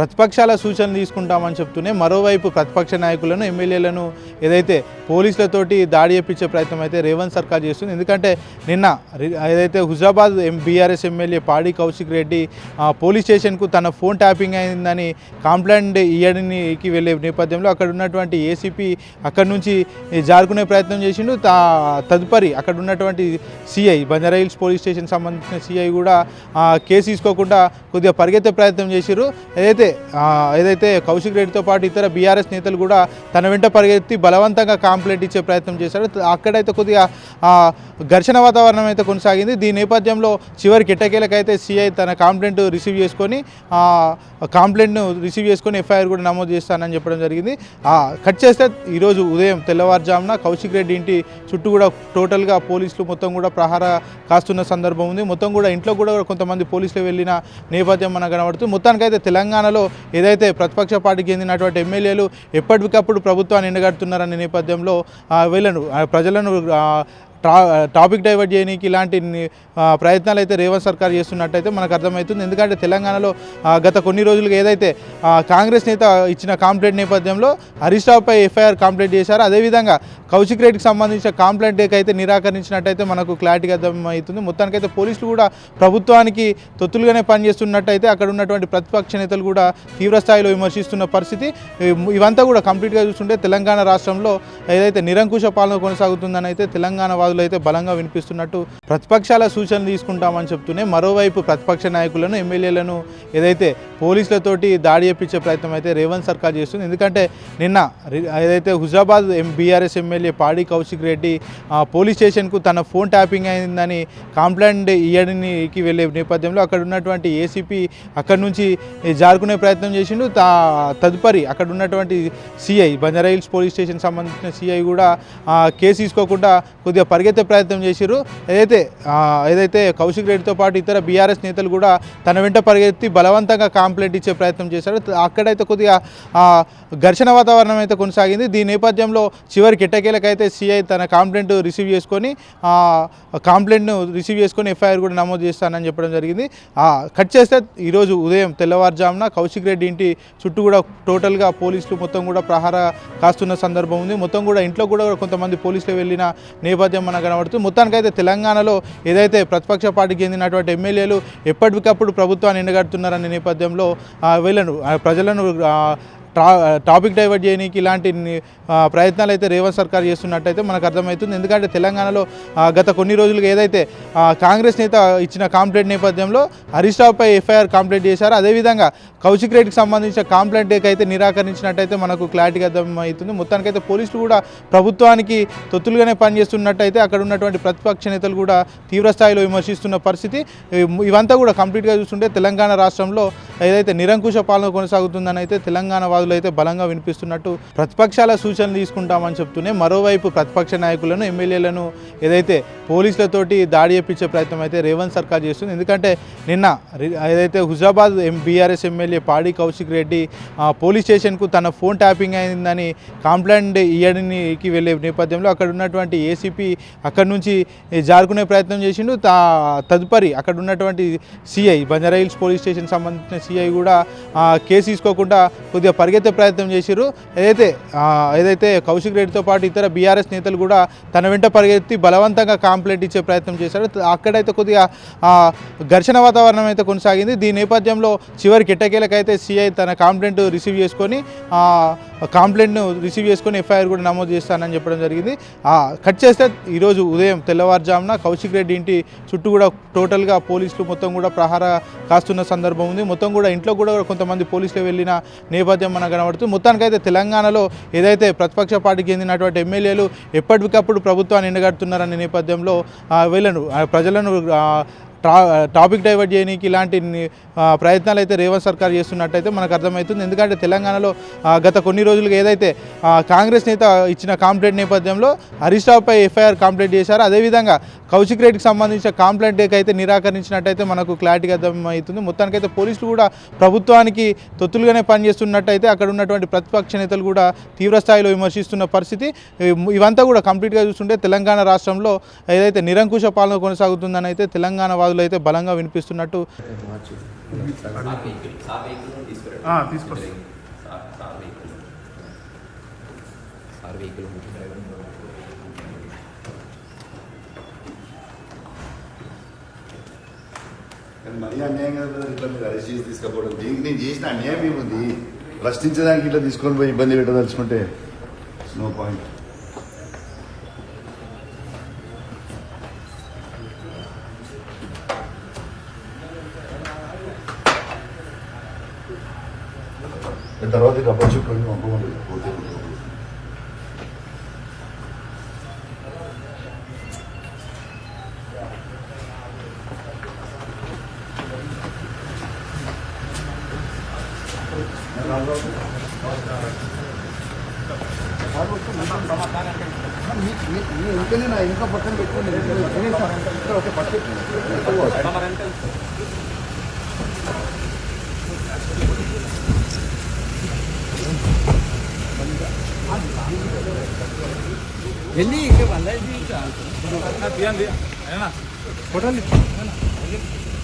ప్రతిపక్షాల సూచనలు తీసుకుంటామని చెప్తూనే మరోవైపు ప్రతిపక్ష నాయకులను ఎమ్మెల్యేలను ఏదైతే పోలీసులతోటి దాడి చేపించే ప్రయత్నం అయితే రేవంత్ సర్కార్ చేస్తుంది. ఎందుకంటే నిన్న ఏదైతే హుజాబాద్ ఎం బీఆర్ఎస్ ఎమ్మెల్యే పాడి కౌశిక్ రెడ్డి పోలీస్ స్టేషన్కు తన ఫోన్ ట్యాపింగ్ అయిందని కంప్లైంట్ ఇయ్యడానికి వెళ్ళే నేపథ్యంలో అక్కడ ఉన్నటువంటి ఏసీపీ అక్కడ నుంచి జారుకునే ప్రయత్నం చేసిండు. తా తదుపరి అక్కడ ఉన్నటువంటి సిఐ బంజారాహిల్స్ పోలీస్ స్టేషన్ సంబంధించిన సిఐ కూడా కేసు తీసుకోకుండా కొద్దిగా పరిగెత్తే ప్రయత్నం చేశారు ఏదైతే ఏదైతే కౌశిక్ రెడ్డితో పాటు ఇతర బీఆర్ఎస్ నేతలు కూడా తన వెంట పరిగెత్తి బలవంతంగా కాంప్లైంట్ ఇచ్చే ప్రయత్నం చేశారు. అక్కడైతే కొద్దిగా ఘర్షణ వాతావరణం అయితే కొనసాగింది. దీని నేపథ్యంలో చివరికి ఎట్టకేలకైతే సిఐ తన కాంప్లైంట్ రిసీవ్ చేసుకొని కాంప్లైంట్ను రిసీవ్ చేసుకొని ఎఫ్ఐఆర్ కూడా నమోదు చేస్తానని చెప్పడం జరిగింది. కట్ చేస్తే ఈరోజు ఉదయం తెల్లవారుజామున కౌశిక్ రెడ్డి ఇంటి చుట్టూ కూడా టోటల్గా పోలీసులు మొత్తం కూడా ప్రహార కాస్తున్న సందర్భం ఉంది. మొత్తం కూడా ఇంట్లో కూడా కొంతమంది పోలీసులు వెళ్ళిన నేపథ్యం మనకు కనబడుతుంది. మొత్తానికైతే తెలంగాణలో ఏదైతే ప్రతిపక్ష పార్టీకి చెందినటువంటి ఎమ్మెల్యేలు ఎప్పటికప్పుడు ప్రభుత్వాన్ని ఎండగడుతున్నారనే నేపథ్యంలో వీళ్ళను ప్రజలను టాపిక్ డైవర్ట్ చేయడానికి ఇలాంటి ప్రయత్నాలు అయితే రేవంత్ సర్కార్ చేస్తున్నట్టయితే మనకు అర్థమవుతుంది. ఎందుకంటే తెలంగాణలో గత కొన్ని రోజులుగా ఏదైతే కాంగ్రెస్ నేత ఇచ్చిన కాంప్లైంట్ నేపథ్యంలో హరీష్ రావుపై ఎఫ్ఐఆర్ కంప్లైంట్ చేశారు. అదేవిధంగా కౌశిక్ రెడ్డికి సంబంధించిన కాంప్లైంట్ అయితే నిరాకరించినట్టయితే మనకు క్లారిటీగా అర్థమవుతుంది. మొత్తానికైతే పోలీసులు కూడా ప్రభుత్వానికి తొత్తులుగానే పనిచేస్తున్నట్టయితే అక్కడ ఉన్నటువంటి ప్రతిపక్ష నేతలు కూడా తీవ్రస్థాయిలో విమర్శిస్తున్న పరిస్థితి. ఇవంతా కూడా కంప్లీట్గా చూస్తుంటే తెలంగాణ రాష్ట్రంలో ఏదైతే నిరంకుశ పాలన కొనసాగుతుందని అయితే తెలంగాణ వాదులు అయితే బలంగా వినిపిస్తున్నట్టు ప్రతిపక్షాల సూచనలు తీసుకుంటామని చెప్తూనే మరోవైపు ప్రతిపక్ష నాయకులను ఎమ్మెల్యేలను ఏదైతే పోలీసులతోటి దాడి చేపించే ప్రయత్నం అయితే రేవంత్ సర్కార్ చేస్తుంది. ఎందుకంటే నిన్న ఏదైతే హుజాబాద్ ఎం బీఆర్ఎస్ ఎమ్మెల్యే పాడి కౌశిక్ రెడ్డి పోలీస్ స్టేషన్కు తన ఫోన్ ట్యాపింగ్ అయిందని కంప్లైంట్ ఇయ్యడానికి వెళ్ళే నేపథ్యంలో అక్కడ ఉన్నటువంటి ఏసీపీ అక్కడి నుంచి జారుకునే ప్రయత్నం చేసిండు. తా తదుపరి అక్కడ ఉన్నటువంటి సిఐ బంజారాహిల్స్ పోలీస్ స్టేషన్ సంబంధించిన సిఐ కూడా కేసు తీసుకోకుండా కొద్దిగా పరిగెత్తే ప్రయత్నం చేసిరు ఏదైతే ఏదైతే కౌశిక్ రెడ్డితో పాటు ఇతర బీఆర్ఎస్ నేతలు కూడా తన వెంట పరిగెత్తి బలవంతంగా కాంప్లైంట్ ఇచ్చే ప్రయత్నం చేశారు. అక్కడైతే కొద్దిగా ఘర్షణ వాతావరణం అయితే కొనసాగింది. దీని నేపథ్యంలో చివరికి ఎట్టకేలకైతే సిఐ తన కాంప్లైంట్ రిసీవ్ చేసుకొని కాంప్లైంట్ను రిసీవ్ చేసుకొని ఎఫ్ఐఆర్ కూడా నమోదు చేస్తానని చెప్పడం జరిగింది. కట్ చేస్తే ఈరోజు ఉదయం తెల్లవారుజామున కౌశిక్ రెడ్డి ఇంటి చుట్టూ కూడా టోటల్గా పోలీసులు మొత్తం కూడా ప్రహార కాస్తున్న సందర్భం ఉంది. మొత్తం కూడా ఇంట్లో కూడా కొంతమంది పోలీసులు వెళ్ళిన నేపథ్యం మనకు కనబడుతుంది మొత్తానికైతే తెలంగాణలో ఏదైతే ప్రతిపక్ష పార్టీకి చెందినటువంటి ఎమ్మెల్యేలు ఎప్పటికప్పుడు ప్రభుత్వాన్ని ఎండగడుతున్నారనే నేపథ్యంలో వీళ్ళను ప్రజలను టాపిక్ డైవర్ట్ చేయడానికి ఇలాంటి ప్రయత్నాలు అయితే రేవంత్ సర్కార్ చేస్తున్నట్టయితే మనకు అర్థమవుతుంది. ఎందుకంటే తెలంగాణలో గత కొన్ని రోజులుగా ఏదైతే కాంగ్రెస్ నేత ఇచ్చిన కాంప్లైంట్ నేపథ్యంలో హరీష్ రావుపై ఎఫ్ఐఆర్ కంప్లైంట్ చేశారు. అదేవిధంగా కౌశిక్ రెడ్డికి సంబంధించిన కాంప్లైంట్ అయితే నిరాకరించినట్టయితే మనకు క్లారిటీగా అర్థమవుతుంది. మొత్తానికైతే పోలీసులు కూడా ప్రభుత్వానికి తొత్తులుగానే పనిచేస్తున్నట్టయితే అక్కడ ఉన్నటువంటి ప్రతిపక్ష నేతలు కూడా తీవ్రస్థాయిలో విమర్శిస్తున్న పరిస్థితి. ఇవంతా కూడా కంప్లీట్గా చూస్తుంటే తెలంగాణ రాష్ట్రంలో ఏదైతే నిరంకుశ పాలన కొనసాగుతుందని అయితే తెలంగాణ వాదులు అయితే బలంగా వినిపిస్తున్నట్టు ప్రతిపక్షాల సూచనలు తీసుకుంటామని చెప్తూనే మరోవైపు ప్రతిపక్ష నాయకులను ఎమ్మెల్యేలను ఏదైతే పోలీసులతోటి దాడి చేపించే ప్రయత్నం అయితే రేవంత్ సర్కార్ చేస్తుంది. ఎందుకంటే నిన్న ఏదైతే హుజాబాద్ ఎం బీఆర్ఎస్ ఎమ్మెల్యే పాడి కౌశిక్ రెడ్డి పోలీస్ స్టేషన్కు తన ఫోన్ ట్యాపింగ్ అయిందని కంప్లైంట్ ఇయ్యడానికి వెళ్ళే నేపథ్యంలో అక్కడ ఉన్నటువంటి ఏసీపీ అక్కడ నుంచి జారుకునే ప్రయత్నం చేసిండు. తా తదుపరి అక్కడ ఉన్నటువంటి సిఐ బంజారాహిల్స్ పోలీస్ స్టేషన్ సంబంధించిన సిఐ కూడా కేసు తీసుకోకుండా కొద్దిగా పరిగెత్తే ప్రయత్నం చేశారు ఏదైతే ఏదైతే కౌశిక్ రెడ్డితో పాటు ఇతర బీఆర్ఎస్ నేతలు కూడా తన వెంట పరిగెత్తి బలవంతంగా కాంప్లైంట్ ఇచ్చే ప్రయత్నం చేశారు. అక్కడైతే కొద్దిగా ఘర్షణ వాతావరణం అయితే కొనసాగింది. దీని నేపథ్యంలో చివరికి ఎట్టకేలకైతే సిఐ తన కాంప్లైంట్ రిసీవ్ చేసుకొని ఆ కంప్లైంట్ను రిసీవ్ చేసుకొని ఎఫ్ఐఆర్ కూడా నమోదు చేస్తానని చెప్పడం జరిగింది. ఆ, కట్ చేస్తే ఈరోజు ఉదయం తెల్లవారుజామున కౌశిక్ రెడ్డి ఇంటి చుట్టూ కూడా టోటల్గా పోలీసులు మొత్తం కూడా ప్రహార కాస్తున్న సందర్భం ఉంది. మొత్తం కూడా ఇంట్లో కూడా కొంతమంది పోలీసులు వెళ్ళిన నేపథ్యం మనకు కనబడుతుంది మొత్తానికైతే తెలంగాణలో ఏదైతే ప్రతిపక్ష పార్టీకి చెందినటువంటి ఎమ్మెల్యేలు ఎప్పటికప్పుడు ప్రభుత్వాన్ని ఎండగడుతున్నారనే నేపథ్యంలో వీళ్ళను ప్రజలను ట్రా టాపిక్ డైవర్ట్ చేయడానికి ఇలాంటి ప్రయత్నాలు అయితే రేవంత్ సర్కార్ చేస్తున్నట్టయితే మనకు అర్థమవుతుంది. ఎందుకంటే తెలంగాణలో గత కొన్ని రోజులుగా ఏదైతే కాంగ్రెస్ నేత ఇచ్చిన కాంప్లైంట్ నేపథ్యంలో హరీష్ రావుపై ఎఫ్ఐఆర్ కంప్లైంట్ చేశారు. అదేవిధంగా కౌశిక్ రెడ్డికి సంబంధించిన కాంప్లైంట్ అయితే నిరాకరించినట్టయితే మనకు క్లారిటీగా అర్థమవుతుంది. మొత్తానికైతే పోలీసులు కూడా ప్రభుత్వానికి తొత్తులుగానే పనిచేస్తున్నట్టయితే అక్కడ ఉన్నటువంటి ప్రతిపక్ష నేతలు కూడా తీవ్రస్థాయిలో విమర్శిస్తున్న పరిస్థితి. ఇవంతా కూడా కంప్లీట్గా చూస్తుంటే తెలంగాణ రాష్ట్రంలో ఏదైతే నిరంకుశ పాలన కొనసాగుతుందని అయితే తెలంగాణ వాదులు అయితే బలంగా వినిపిస్తున్నట్టు మరీ అన్యాయం కదా ఇట్లా మీరు అరెస్ట్ చేసి తీసుకపోవడం. దీనికి నేను చేసిన అన్యాయం ఏముంది? ప్రశ్నించడానికి ఇట్లా తీసుకొని పోయి ఇబ్బంది పెట్టదలుచుకుంటే నో పాయింట్ తర్వాత డబ్బులు చెప్పండి పంపమని పోతే ఇంకనే నా ఇంకా పక్కన పెట్టుకోండి ఇక్కడ ఒక పక్కన జల్దీ